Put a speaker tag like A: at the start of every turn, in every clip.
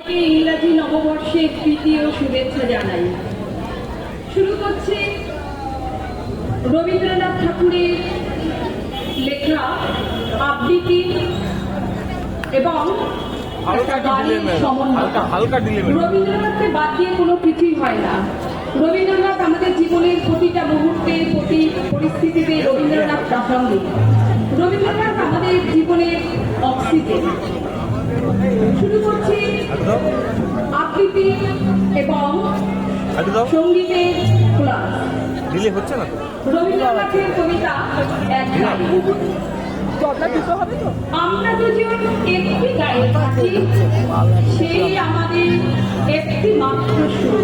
A: ইংরাজি নববর্ষের প্রীতি ও শুভেচ্ছা জানাই। শুরু করছি রবীন্দ্রনাথ ঠাকুরের লেখা আবৃত্তি এবং রবীন্দ্রনাথকে বাদ দিয়ে কোনো কিছুই হয় না। রবীন্দ্রনাথ আমাদের জীবনের প্রতিটা মুহূর্তে প্রতি পরিস্থিতিতে রবীন্দ্রনাথ প্রাসঙ্গিক। রবীন্দ্রনাথ আমাদের জীবনের অক্সিজেন। শুরু করছি আবৃত্তি এবং সঙ্গীতের ক্লাস
B: দিলে হচ্ছে না?
A: রবীন্দ্রনাথের কবিতা। আমরা দুজন একটি গায়ে থাকি সেই আমাদের একটি মাত্র সুর।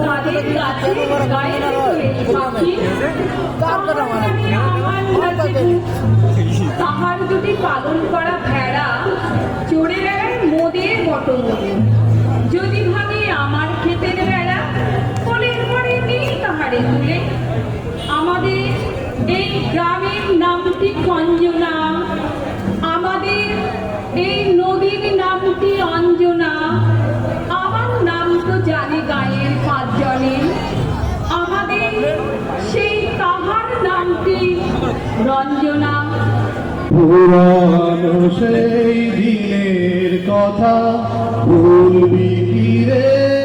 A: তাদের কাছে গায়ে থাকি। ক্ষেতের বেড়া কোলের পরে নেই তাহারে তুলে আমাদের এই গ্রামের নামটি কঞ্জনা আমাদের এই নদীর নামটি অঞ্জনা আমার নাম তো জানে গায়ের পাঁচজনে আমাদের সেই তাহার নামটি রঞ্জনা
C: পুরানো সেই দিনের কথা ভুলবি কি রে?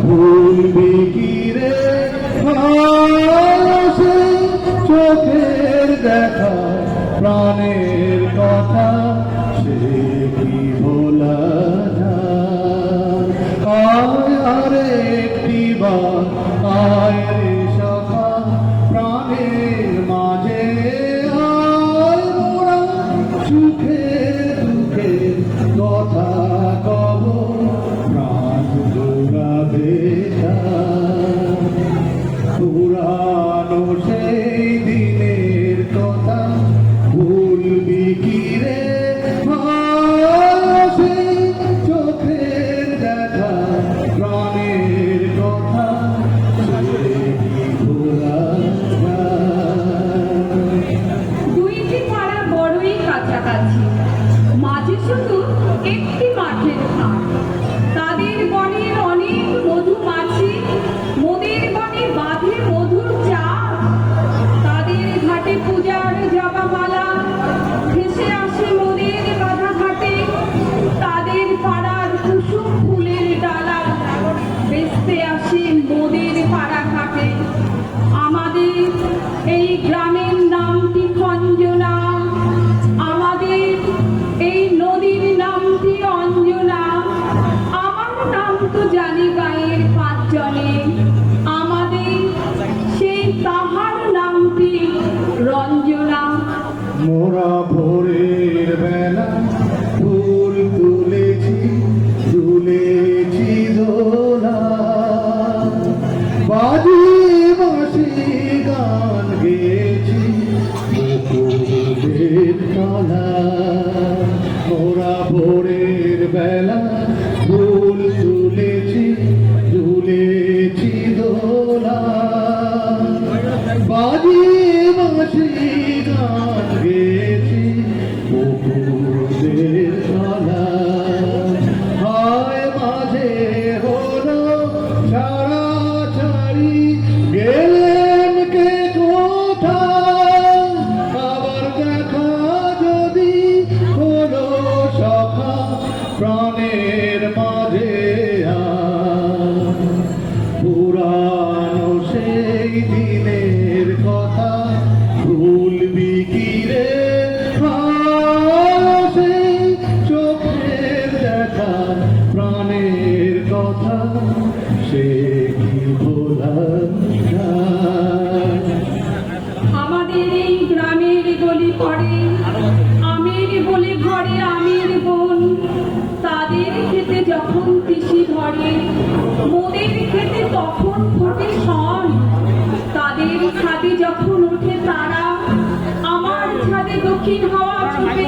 C: ভুলবি কি রে? চোখের দেখা প্রাণের কথা সে কি ভোলা যায়? আরে একটি বার
A: একটি মাঠের ঘাট
C: মোরা ভোরের বেলা ফুল তুলেছি তুলেছি দোলা। বাজি বাসি গান গেছি
A: পড়ে আমের বলে ঘরে আমের বোন। তাদের খেতে যখন তিসি ধরে, মোদের খেতে তখন ফোটে সন তাদের ছাদে যখন ওঠে তারা, আমার ছাদে দক্ষিণ হাওয়া ছুটে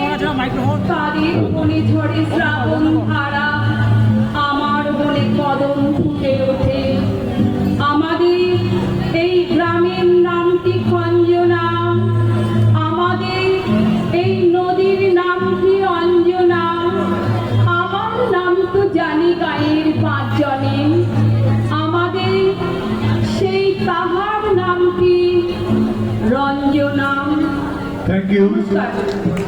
A: তাদের বনে ঝরে শ্রাবণ ধারা, আমার বনে কদম ফুটে ওঠে। তাহার নামটি